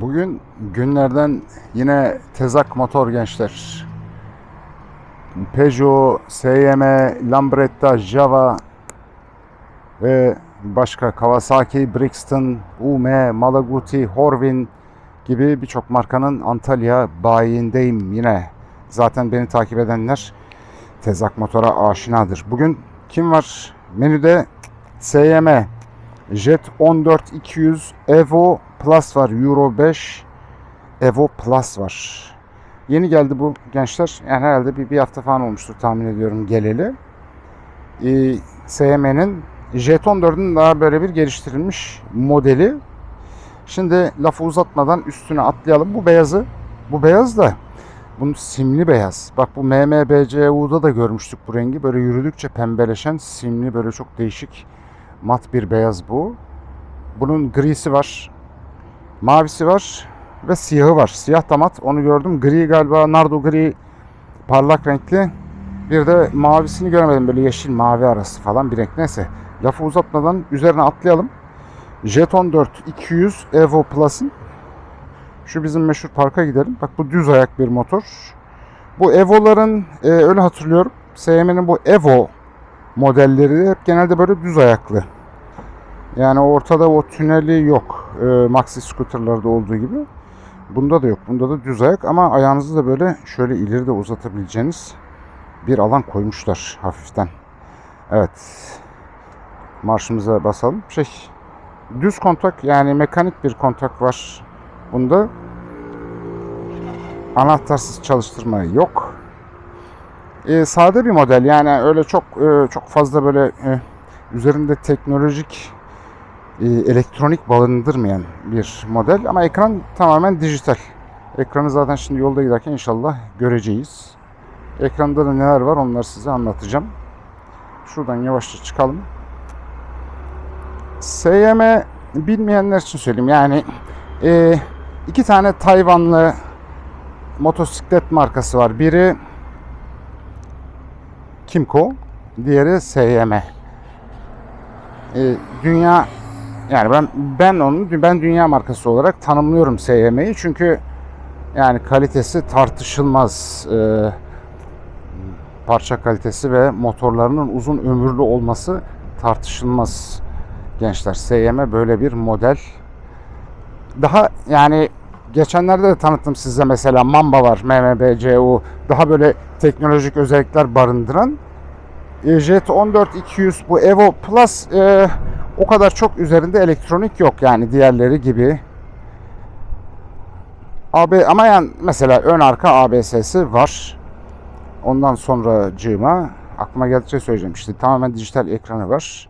Bugün günlerden yine tezak motor gençler. Peugeot, SYM, Lambretta, Java ve başka Kawasaki, Brixton, UM, Malaguti, Horvin gibi birçok markanın Antalya bayiindeyim yine. Zaten beni takip edenler tezak motora aşinadır. Bugün kim var? Menüde SYM, Jet 14 200 Evo Plus var. Euro 5 Evo Plus var. Yeni geldi bu gençler. Yani herhalde bir, bir hafta falan olmuştur tahmin ediyorum geleli. Ee, SYM'nin Jet 14'ün daha böyle bir geliştirilmiş modeli. Şimdi lafı uzatmadan üstüne atlayalım. Bu beyazı, bu beyaz da bunun simli beyaz. Bak bu MMBCU'da da görmüştük bu rengi. Böyle yürüdükçe pembeleşen simli böyle çok değişik mat bir beyaz bu. Bunun grisi var. Mavisi var ve siyahı var. Siyah da mat onu gördüm. Gri galiba nardo gri parlak renkli. Bir de mavisini göremedim böyle yeşil mavi arası falan bir renk. Neyse lafı uzatmadan üzerine atlayalım. Jeton 4 200 Evo Plus'ın şu bizim meşhur parka gidelim. Bak bu düz ayak bir motor. Bu Evo'ların e, öyle hatırlıyorum. SYM'nin bu Evo modelleri hep genelde böyle düz ayaklı. Yani ortada o tüneli yok. E, maxi scooterlarda olduğu gibi. Bunda da yok. Bunda da düz ayak ama ayağınızı da böyle şöyle ileri de uzatabileceğiniz bir alan koymuşlar hafiften. Evet. Marşımıza basalım. Şey düz kontak yani mekanik bir kontak var. Bunda anahtarsız çalıştırma yok. Ee, sade bir model yani öyle çok e, çok fazla böyle e, üzerinde teknolojik e, elektronik barındırmayan bir model ama ekran tamamen dijital. Ekranı zaten şimdi yolda giderken inşallah göreceğiz. Ekranda da neler var onları size anlatacağım. Şuradan yavaşça çıkalım. SYM bilmeyenler için söyleyeyim. Yani e, iki tane Tayvanlı motosiklet markası var. Biri Kimco, diğeri SYM. E, dünya yani ben ben onu ben dünya markası olarak tanımlıyorum SYM'yi çünkü yani kalitesi tartışılmaz. E, parça kalitesi ve motorlarının uzun ömürlü olması tartışılmaz gençler. SYM böyle bir model. Daha yani geçenlerde de tanıttım size mesela Mamba var MMBCU daha böyle teknolojik özellikler barındıran Jet 14 200 bu Evo Plus e, o kadar çok üzerinde elektronik yok yani diğerleri gibi. AB ama yani mesela ön arka ABS'si var. Ondan sonra cığıma aklıma geldikçe söyleyeceğim. İşte tamamen dijital ekranı var.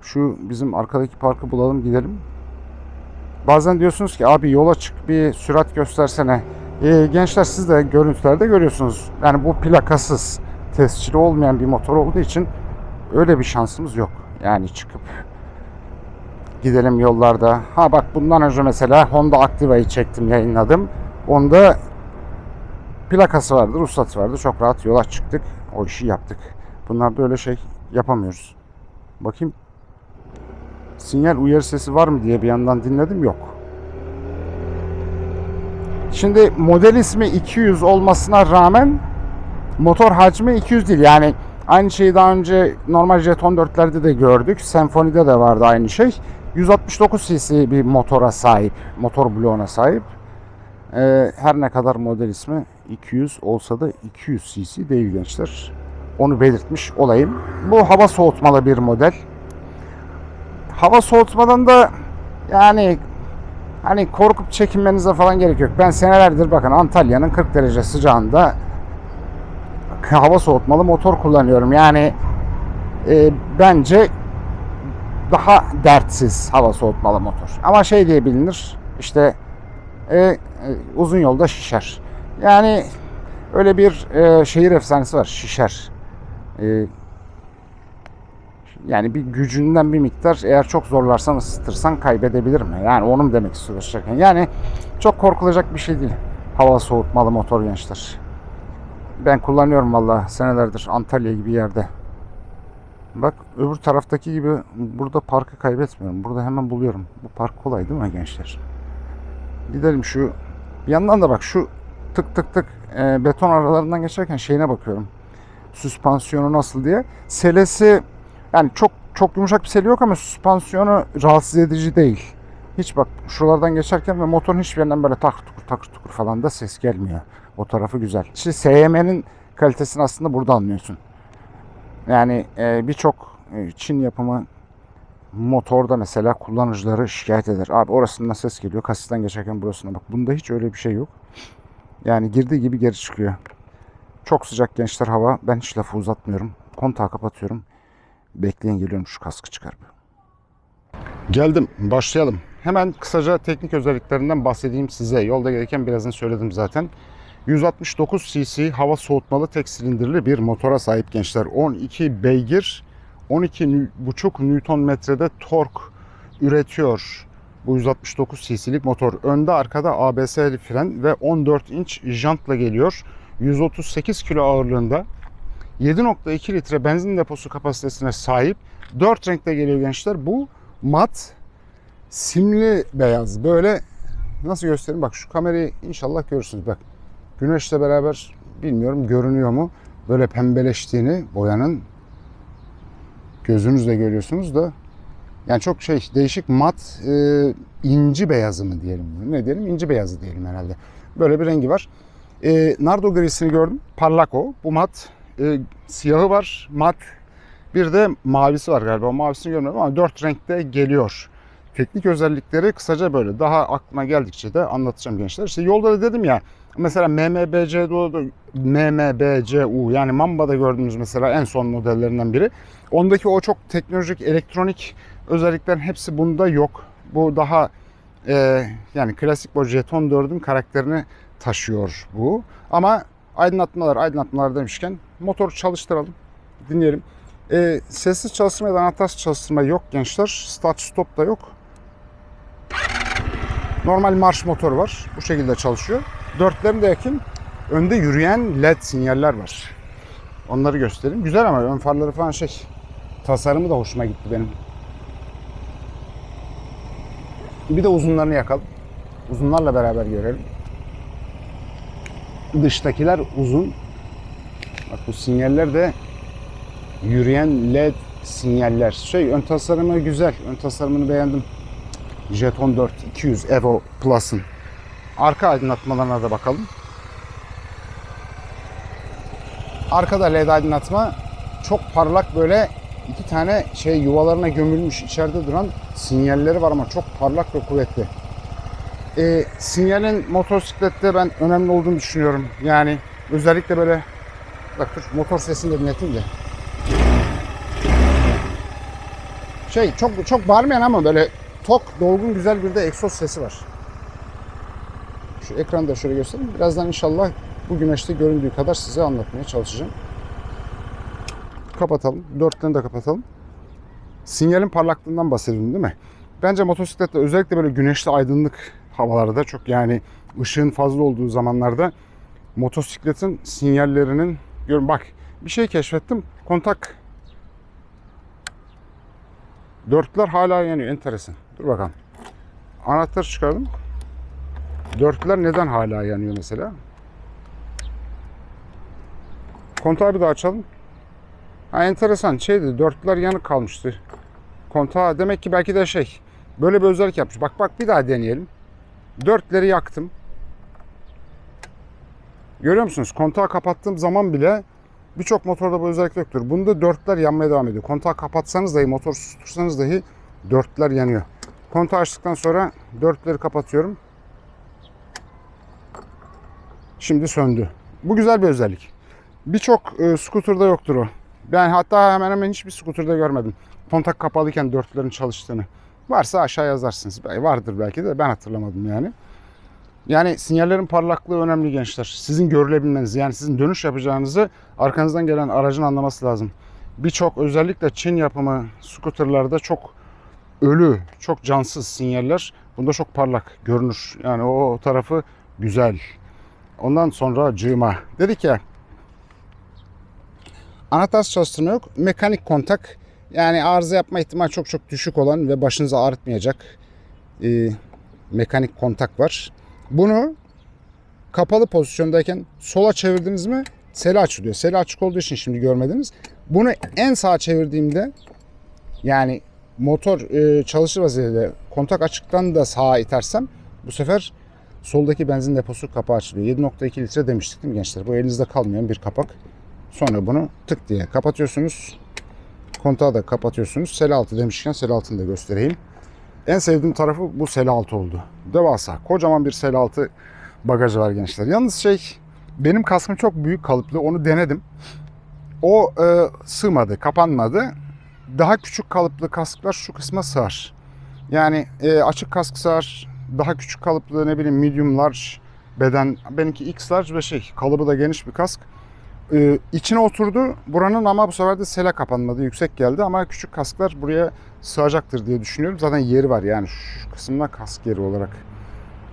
Şu bizim arkadaki parkı bulalım gidelim. Bazen diyorsunuz ki abi yola çık bir sürat göstersene. E, gençler siz de görüntülerde görüyorsunuz. Yani bu plakasız, tescili olmayan bir motor olduğu için öyle bir şansımız yok. Yani çıkıp gidelim yollarda. Ha bak bundan önce mesela Honda Activa'yı çektim, yayınladım. Onda plakası vardı, ruhsatı vardı. Çok rahat yola çıktık. O işi yaptık. Bunlarda öyle şey yapamıyoruz. Bakayım sinyal uyarı sesi var mı diye bir yandan dinledim yok. Şimdi model ismi 200 olmasına rağmen motor hacmi 200 değil. Yani aynı şeyi daha önce normal Jet 14'lerde de gördük. Symphony'de de vardı aynı şey. 169 cc bir motora sahip. Motor bloğuna sahip. Ee, her ne kadar model ismi 200 olsa da 200 cc değil gençler. Onu belirtmiş olayım. Bu hava soğutmalı bir model hava soğutmadan da yani hani korkup çekinmenize falan gerek yok. Ben senelerdir bakın Antalya'nın 40 derece sıcağında hava soğutmalı motor kullanıyorum. Yani e, bence daha dertsiz hava soğutmalı motor. Ama şey diye bilinir işte e, e, uzun yolda şişer. Yani öyle bir e, şehir efsanesi var şişer. E, yani bir gücünden bir miktar eğer çok zorlarsan ısıtırsan kaybedebilir mi? Yani onu mu demek istiyoruz Yani çok korkulacak bir şey değil. Hava soğutmalı motor gençler. Ben kullanıyorum valla senelerdir Antalya gibi yerde. Bak öbür taraftaki gibi burada parkı kaybetmiyorum. Burada hemen buluyorum. Bu park kolay değil mi gençler? Gidelim şu bir yandan da bak şu tık tık tık e, beton aralarından geçerken şeyine bakıyorum. Süspansiyonu nasıl diye. Selesi yani çok çok yumuşak bir seli yok ama süspansiyonu rahatsız edici değil. Hiç bak şuralardan geçerken ve motorun hiçbir yerinden böyle takır tukur takır tukur falan da ses gelmiyor. O tarafı güzel. İşte SYM'nin kalitesini aslında burada anlıyorsun. Yani e, birçok e, Çin yapımı motorda mesela kullanıcıları şikayet eder. Abi orasından ses geliyor. Kasisten geçerken burasına bak. Bunda hiç öyle bir şey yok. Yani girdiği gibi geri çıkıyor. Çok sıcak gençler hava. Ben hiç lafı uzatmıyorum. Kontağı kapatıyorum. Bekleyin geliyorum şu kaskı çıkarıp. Geldim. Başlayalım. Hemen kısaca teknik özelliklerinden bahsedeyim size. Yolda gelirken birazını söyledim zaten. 169 cc hava soğutmalı tek silindirli bir motora sahip gençler. 12 beygir, 12,5 Nm'de tork üretiyor. Bu 169 cc'lik motor. Önde arkada ABS'li fren ve 14 inç jantla geliyor. 138 kilo ağırlığında 7.2 litre benzin deposu kapasitesine sahip. 4 renkte geliyor gençler. Bu mat simli beyaz. Böyle nasıl göstereyim? Bak şu kamerayı inşallah görürsünüz. Bak güneşle beraber bilmiyorum görünüyor mu? Böyle pembeleştiğini boyanın gözünüzle görüyorsunuz da yani çok şey değişik mat e, inci beyazı mı diyelim ne diyelim inci beyazı diyelim herhalde. Böyle bir rengi var. E, Nardo grisini gördüm. Parlak o. Bu mat. E, siyahı var. Mat. Bir de mavisi var galiba. Mavisini görmedim ama dört renkte geliyor. Teknik özellikleri kısaca böyle. Daha aklıma geldikçe de anlatacağım gençler. İşte yolda da dedim ya mesela MMBC'de MMBCU yani Mamba'da gördüğümüz mesela en son modellerinden biri. Ondaki o çok teknolojik elektronik özelliklerin hepsi bunda yok. Bu daha e, yani klasik bu jeton 4'ün karakterini taşıyor bu. Ama aydınlatmalar aydınlatmalar demişken motoru çalıştıralım. Dinleyelim. E, sessiz çalıştırma ya da anahtarsız çalıştırma yok gençler. Start stop da yok. Normal marş motoru var. Bu şekilde çalışıyor. Dörtlerini de yakın. Önde yürüyen led sinyaller var. Onları göstereyim. Güzel ama ön farları falan şey. Tasarımı da hoşuma gitti benim. Bir de uzunlarını yakalım. Uzunlarla beraber görelim. Dıştakiler uzun. Bak bu sinyaller de yürüyen led sinyaller. Şey ön tasarımı güzel. Ön tasarımını beğendim. Jeton 4 200 Evo Plus'ın. Arka aydınlatmalarına da bakalım. Arkada led aydınlatma çok parlak böyle iki tane şey yuvalarına gömülmüş içeride duran sinyalleri var ama çok parlak ve kuvvetli. Ee, sinyalin motosiklette ben önemli olduğunu düşünüyorum. Yani özellikle böyle bak dur motor sesini de dinleteyim de. Şey çok çok bağırmayan ama böyle tok, dolgun güzel bir de egzoz sesi var. Şu ekranda şöyle göstereyim. Birazdan inşallah bu güneşte göründüğü kadar size anlatmaya çalışacağım. Kapatalım. Dörtlerini de kapatalım. Sinyalin parlaklığından bahsedelim değil mi? Bence motosiklette özellikle böyle güneşli aydınlık havalarda çok yani ışığın fazla olduğu zamanlarda motosikletin sinyallerinin görün bak bir şey keşfettim. Kontak dörtler hala yanıyor. Enteresan. Dur bakalım. Anahtarı çıkardım. Dörtler neden hala yanıyor mesela? Kontağı bir daha açalım. Ha enteresan şeydi dörtler yanık kalmıştı. Kontağı demek ki belki de şey böyle bir özellik yapmış. Bak bak bir daha deneyelim. Dörtleri yaktım. Görüyor musunuz? Kontağı kapattığım zaman bile birçok motorda bu özellik yoktur. Bunda dörtler yanmaya devam ediyor. Kontağı kapatsanız dahi, motor sustursanız dahi dörtler yanıyor. Kontağı açtıktan sonra dörtleri kapatıyorum. Şimdi söndü. Bu güzel bir özellik. Birçok e, scooter'da yoktur o. Ben hatta hemen hemen hiçbir scooter'da görmedim. Kontak kapalıyken dörtlerin çalıştığını. Varsa aşağı yazarsınız. Vardır belki de ben hatırlamadım yani. Yani sinyallerin parlaklığı önemli gençler. Sizin görülebilmeniz yani sizin dönüş yapacağınızı arkanızdan gelen aracın anlaması lazım. Birçok özellikle Çin yapımı scooterlarda çok ölü, çok cansız sinyaller. Bunda çok parlak görünür. Yani o, tarafı güzel. Ondan sonra cığıma. Dedik ya anahtarsız çalıştırma yok. Mekanik kontak yani arıza yapma ihtimali çok çok düşük olan ve başınızı ağrıtmayacak. Ee, mekanik kontak var. Bunu kapalı pozisyondayken sola çevirdiniz mi sele açılıyor. Sele açık olduğu için şimdi görmediniz. Bunu en sağa çevirdiğimde yani motor e, çalışır vaziyette kontak açıktan da sağa itersem bu sefer soldaki benzin deposu kapağı açılıyor. 7.2 litre demiştik değil mi gençler? Bu elinizde kalmayan bir kapak. Sonra bunu tık diye kapatıyorsunuz. Kontağı da kapatıyorsunuz. Sel altı demişken sel altını da göstereyim. En sevdiğim tarafı bu sel altı oldu. Devasa. Kocaman bir sel altı bagajı var gençler. Yalnız şey benim kaskım çok büyük kalıplı. Onu denedim. O e, sığmadı, kapanmadı. Daha küçük kalıplı kasklar şu kısma sığar. Yani e, açık kask sığar. Daha küçük kalıplı ne bileyim medium large beden. Benimki X large ve şey kalıbı da geniş bir kask. Ee, içine oturdu. Buranın ama bu sefer de sele kapanmadı. Yüksek geldi ama küçük kasklar buraya sığacaktır diye düşünüyorum. Zaten yeri var yani şu kısımda kask yeri olarak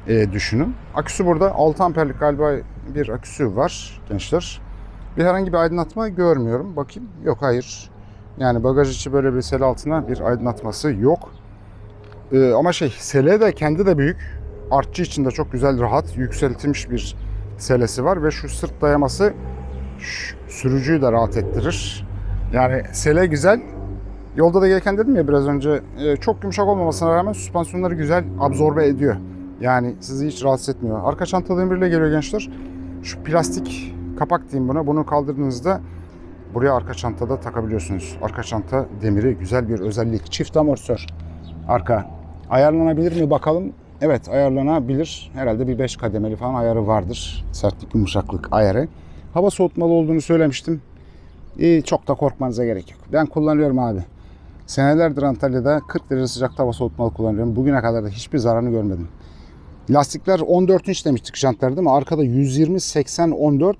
e, düşünün. Aküsü burada 6 amperlik galiba bir aküsü var gençler. Bir herhangi bir aydınlatma görmüyorum. Bakayım. Yok hayır. Yani bagaj içi böyle bir sel altına bir aydınlatması yok. Ee, ama şey sele de kendi de büyük. Artçı için de çok güzel rahat yükseltilmiş bir selesi var ve şu sırt dayaması Ş- sürücüyü de rahat ettirir. Yani sele güzel. Yolda da gelirken dedim ya biraz önce e, çok yumuşak olmamasına rağmen süspansiyonları güzel absorbe ediyor. Yani sizi hiç rahatsız etmiyor. Arka çanta demiriyle geliyor gençler. Şu plastik kapak diyeyim buna. Bunu kaldırdığınızda buraya arka çantada takabiliyorsunuz. Arka çanta demiri güzel bir özellik. Çift amortisör. Arka. Ayarlanabilir mi bakalım. Evet ayarlanabilir. Herhalde bir 5 kademeli falan ayarı vardır. Sertlik yumuşaklık ayarı. Hava soğutmalı olduğunu söylemiştim. İyi, çok da korkmanıza gerek yok. Ben kullanıyorum abi. Senelerdir Antalya'da 40 derece sıcakta hava soğutmalı kullanıyorum. Bugüne kadar da hiçbir zararını görmedim. Lastikler 14 inç demiştik jantlar değil mi? Arkada 120 80 14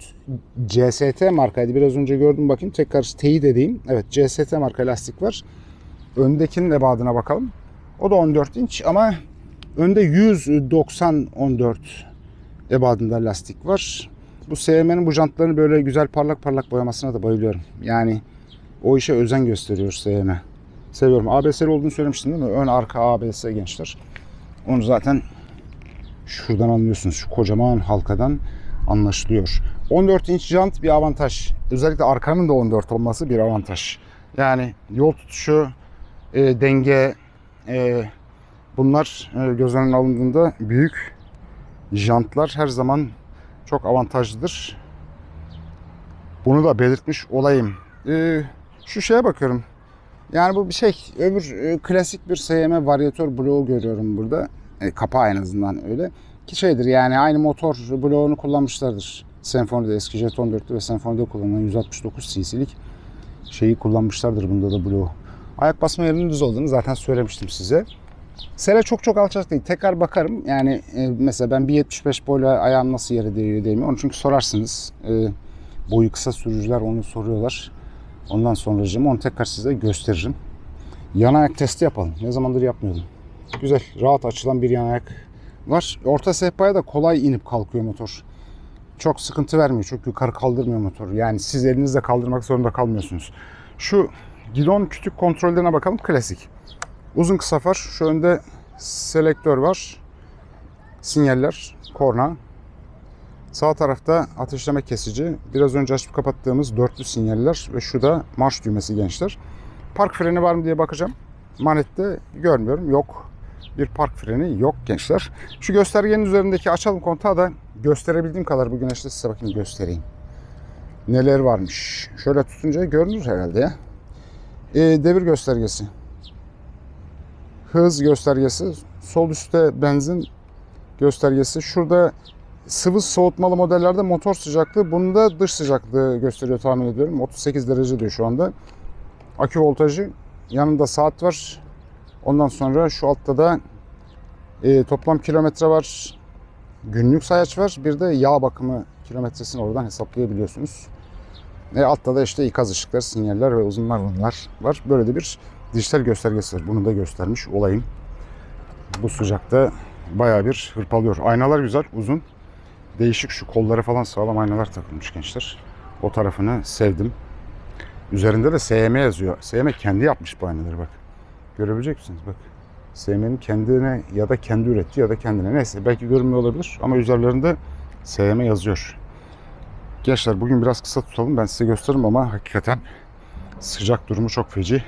CST markaydı. Biraz önce gördüm bakayım. Tekrar teyit edeyim. Evet CST marka lastik var. Öndekinin ebadına bakalım. O da 14 inç ama önde 190 14 ebadında lastik var. Bu SM'nin bu jantlarını böyle güzel parlak parlak boyamasına da bayılıyorum. Yani o işe özen gösteriyor SM. Seviyorum. ABS'li olduğunu söylemiştim değil mi? Ön arka ABS gençler. Onu zaten şuradan anlıyorsunuz. Şu kocaman halkadan anlaşılıyor. 14 inç jant bir avantaj. Özellikle arkanın da 14 olması bir avantaj. Yani yol tutuşu, e, denge, e, bunlar e, göz önüne alındığında büyük jantlar her zaman çok avantajlıdır. Bunu da belirtmiş olayım. Ee, şu şeye bakıyorum. Yani bu bir şey. Öbür e, klasik bir SM varyatör bloğu görüyorum burada. E, kapağı en azından öyle. Ki şeydir yani aynı motor bloğunu kullanmışlardır. Senfoni'de eski Jet 14'te ve Senfoni'de kullanılan 169 cc'lik şeyi kullanmışlardır bunda da bloğu. Ayak basma yerinin düz olduğunu zaten söylemiştim size. Sele çok çok alçak değil. Tekrar bakarım. Yani e, mesela ben 1.75 boyla ayağım nasıl yere değiyor değil mi? Onu çünkü sorarsınız. E, boyu kısa sürücüler onu soruyorlar. Ondan sonra onu tekrar size gösteririm. Yan ayak testi yapalım. Ne zamandır yapmıyordum. Güzel, rahat açılan bir yan ayak var. Orta sehpaya da kolay inip kalkıyor motor. Çok sıkıntı vermiyor. Çok yukarı kaldırmıyor motor. Yani siz elinizle kaldırmak zorunda kalmıyorsunuz. Şu gidon kütük kontrollerine bakalım. Klasik. Uzun kısa far. Şu önde selektör var. Sinyaller, korna. Sağ tarafta ateşleme kesici. Biraz önce açıp kapattığımız dörtlü sinyaller ve şu da marş düğmesi gençler. Park freni var mı diye bakacağım. Manette görmüyorum. Yok. Bir park freni yok gençler. Şu göstergenin üzerindeki açalım kontağı da gösterebildiğim kadar bugün işte size bakayım göstereyim. Neler varmış. Şöyle tutunca görünür herhalde ya. Ee, devir göstergesi hız göstergesi, sol üstte benzin göstergesi. Şurada sıvı soğutmalı modellerde motor sıcaklığı, bunda dış sıcaklığı gösteriyor tahmin ediyorum. 38 derece diyor şu anda. Akü voltajı, yanında saat var. Ondan sonra şu altta da e, toplam kilometre var. Günlük sayaç var. Bir de yağ bakımı kilometresini oradan hesaplayabiliyorsunuz. E, altta da işte ikaz ışıkları, sinyaller ve uzunlar bunlar var. Böyle de bir dijital göstergesi var. Bunu da göstermiş olayım. Bu sıcakta bayağı bir hırpalıyor. Aynalar güzel, uzun. Değişik şu kolları falan sağlam aynalar takılmış gençler. O tarafını sevdim. Üzerinde de SM yazıyor. SM kendi yapmış bu aynaları bak. Görebilecek misiniz? Bak. SM'nin kendine ya da kendi ürettiği ya da kendine neyse belki görünmüyor olabilir ama üzerlerinde SM yazıyor. Gençler bugün biraz kısa tutalım ben size gösteririm ama hakikaten sıcak durumu çok feci.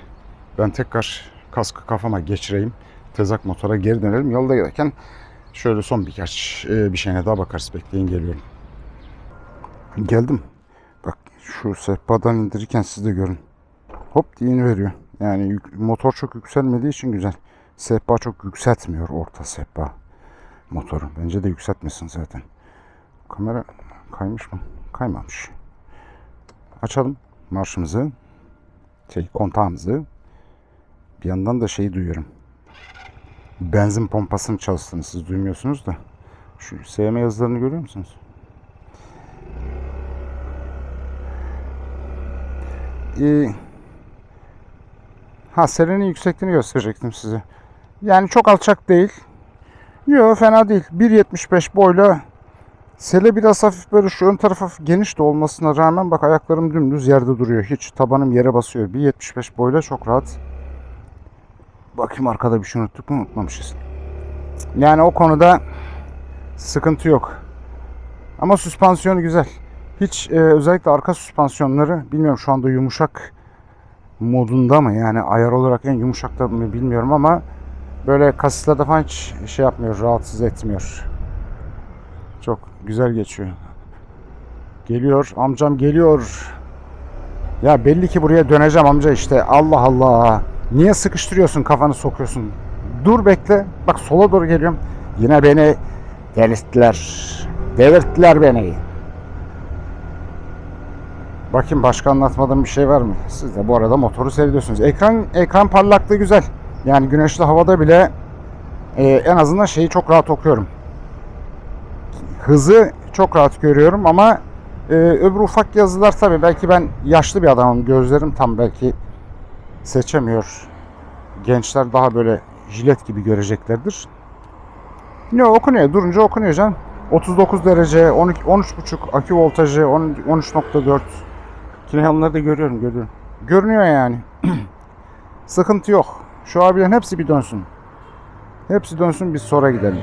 Ben tekrar kaskı kafama geçireyim. Tezak motora geri dönelim. Yolda giderken şöyle son birkaç e, bir şeyine daha bakarız. Bekleyin geliyorum. Geldim. Bak şu sehpadan indirirken siz de görün. Hop diye veriyor. Yani motor çok yükselmediği için güzel. Sehpa çok yükseltmiyor orta sehpa motoru. Bence de yükseltmesin zaten. Kamera kaymış mı? Kaymamış. Açalım marşımızı. Şey kontağımızı. Bir yandan da şeyi duyuyorum. Benzin pompasının çalıştığını siz duymuyorsunuz da. Şu SM yazılarını görüyor musunuz? Ee, ha serenin yüksekliğini gösterecektim size. Yani çok alçak değil. Yok fena değil. 1.75 boyla Sele biraz hafif böyle şu ön tarafı hafif geniş de olmasına rağmen bak ayaklarım dümdüz yerde duruyor. Hiç tabanım yere basıyor. 1.75 boyla çok rahat. Bakayım arkada bir şey unuttuk mu? Unutmamışız. Yani o konuda sıkıntı yok. Ama süspansiyonu güzel. Hiç e, özellikle arka süspansiyonları bilmiyorum şu anda yumuşak modunda mı? Yani ayar olarak en yumuşak da mı bilmiyorum ama böyle kasislerde falan hiç şey yapmıyor, rahatsız etmiyor. Çok güzel geçiyor. Geliyor, amcam geliyor. Ya belli ki buraya döneceğim amca işte. Allah Allah. Niye sıkıştırıyorsun kafanı sokuyorsun? Dur bekle. Bak sola doğru geliyorum. Yine beni delirttiler. Delirttiler beni. Bakayım başka anlatmadığım bir şey var mı? Siz de bu arada motoru seyrediyorsunuz. Ekran ekran parlaklığı güzel. Yani güneşli havada bile e, en azından şeyi çok rahat okuyorum. Hızı çok rahat görüyorum ama e, öbür ufak yazılar tabii belki ben yaşlı bir adamım. Gözlerim tam belki seçemiyor. Gençler daha böyle jilet gibi göreceklerdir. Ne okunuyor? Durunca okunuyor canım. 39 derece, 12 13.5 akü voltajı, 10 13.4. Kinehonları da görüyorum, görüyorum. Görünüyor yani. Sıkıntı yok. Şu abilerin hepsi bir dönsün. Hepsi dönsün biz sonra gidelim.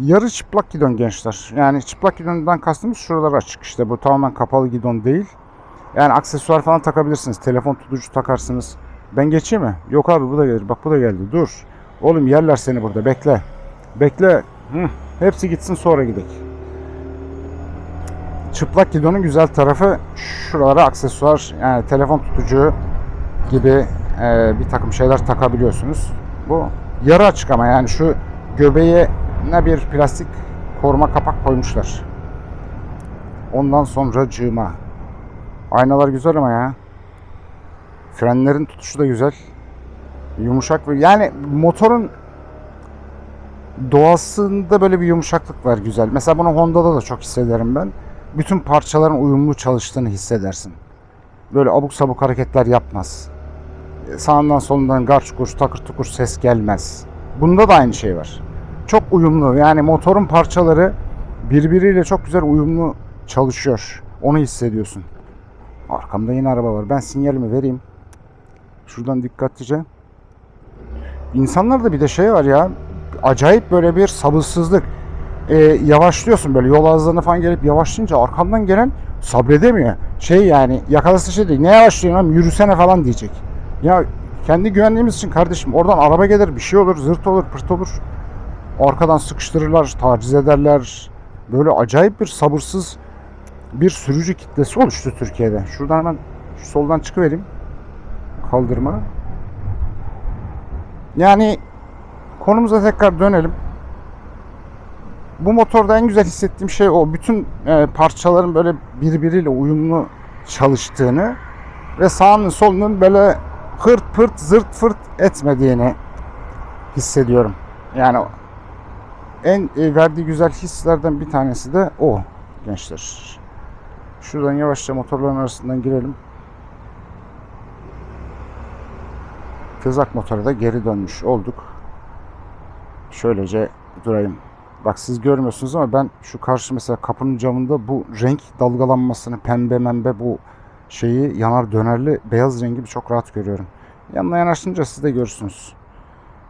Yarı çıplak gidon gençler. Yani çıplak gidondan kastımız şuralar açık işte. Bu tamamen kapalı gidon değil. Yani aksesuar falan takabilirsiniz. Telefon tutucu takarsınız. Ben geçeyim mi? Yok abi bu da gelir. Bak bu da geldi. Dur. Oğlum yerler seni burada. Bekle. Bekle. Hı. Hepsi gitsin sonra gidelim. Çıplak gidonun güzel tarafı şuralara aksesuar yani telefon tutucu gibi e, bir takım şeyler takabiliyorsunuz. Bu yarı açık ama yani şu göbeğe ne bir plastik koruma kapak koymuşlar. Ondan sonra cığma. Aynalar güzel ama ya. Frenlerin tutuşu da güzel. Yumuşak ve yani motorun doğasında böyle bir yumuşaklık var güzel. Mesela bunu Honda'da da çok hissederim ben. Bütün parçaların uyumlu çalıştığını hissedersin. Böyle abuk sabuk hareketler yapmaz. Sağından solundan garç kurş takır tukur ses gelmez. Bunda da aynı şey var. Çok uyumlu yani motorun parçaları birbiriyle çok güzel uyumlu çalışıyor. Onu hissediyorsun. Arkamda yine araba var. Ben sinyalimi vereyim. Şuradan dikkatlice. İnsanlarda bir de şey var ya. Acayip böyle bir sabırsızlık. Ee, yavaşlıyorsun böyle yol ağızlarına falan gelip yavaşlayınca arkamdan gelen sabredemiyor. Şey yani yakalası şey değil. Ne yavaşlıyorsun oğlum yürüsene falan diyecek. Ya kendi güvenliğimiz için kardeşim oradan araba gelir bir şey olur zırt olur pırt olur. Arkadan sıkıştırırlar, taciz ederler. Böyle acayip bir sabırsız bir sürücü kitlesi oluştu Türkiye'de. Şuradan hemen şu soldan çıkıvereyim. Kaldırma. Yani konumuza tekrar dönelim. Bu motorda en güzel hissettiğim şey o. Bütün e, parçaların böyle birbiriyle uyumlu çalıştığını ve sağının solunun böyle hırt pırt zırt fırt etmediğini hissediyorum. Yani en e, verdiği güzel hislerden bir tanesi de o gençler. Şuradan yavaşça motorların arasından girelim. Kızak motora da geri dönmüş olduk. Şöylece durayım. Bak siz görmüyorsunuz ama ben şu karşı mesela kapının camında bu renk dalgalanmasını pembe membe bu şeyi yanar dönerli beyaz rengi bir çok rahat görüyorum. Yanına yanaşınca siz de görürsünüz.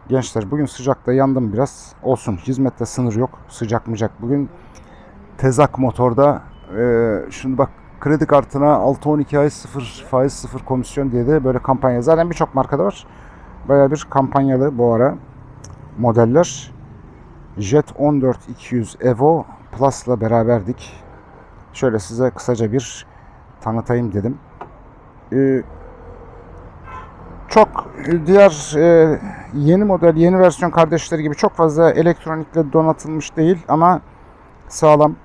Gençler bugün sıcakta yandım biraz. Olsun hizmette sınır yok. Sıcak mıcak. Bugün Tezak motorda e, şimdi bak kredi kartına 6-12 ay 0 faiz 0 komisyon diye de böyle kampanya. Zaten birçok markada var. Baya bir kampanyalı bu ara modeller. Jet 14 200 Evo Plus'la beraberdik. Şöyle size kısaca bir tanıtayım dedim. Ee, çok diğer e, yeni model, yeni versiyon kardeşleri gibi çok fazla elektronikle donatılmış değil ama sağlam,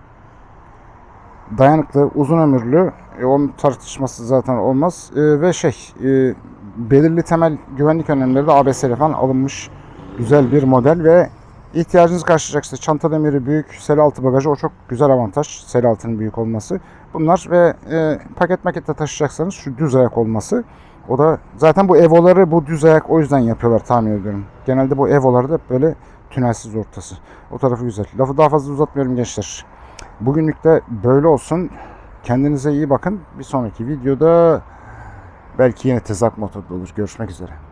dayanıklı, uzun ömürlü. E, onun tartışması zaten olmaz. E, ve şey, e, belirli temel güvenlik önlemleri de ABS falan alınmış güzel bir model ve ihtiyacınız karşılayacaksa çanta demiri büyük, sel altı bagajı o çok güzel avantaj. Sel altının büyük olması. Bunlar ve e, paket makette taşıyacaksanız şu düz ayak olması. O da zaten bu Evo'ları bu düz ayak o yüzden yapıyorlar tahmin ediyorum. Genelde bu Evo'ları da böyle tünelsiz ortası. O tarafı güzel. Lafı daha fazla uzatmıyorum gençler. Bugünlük de böyle olsun. Kendinize iyi bakın. Bir sonraki videoda belki yine tezak motorda olur. Görüşmek üzere.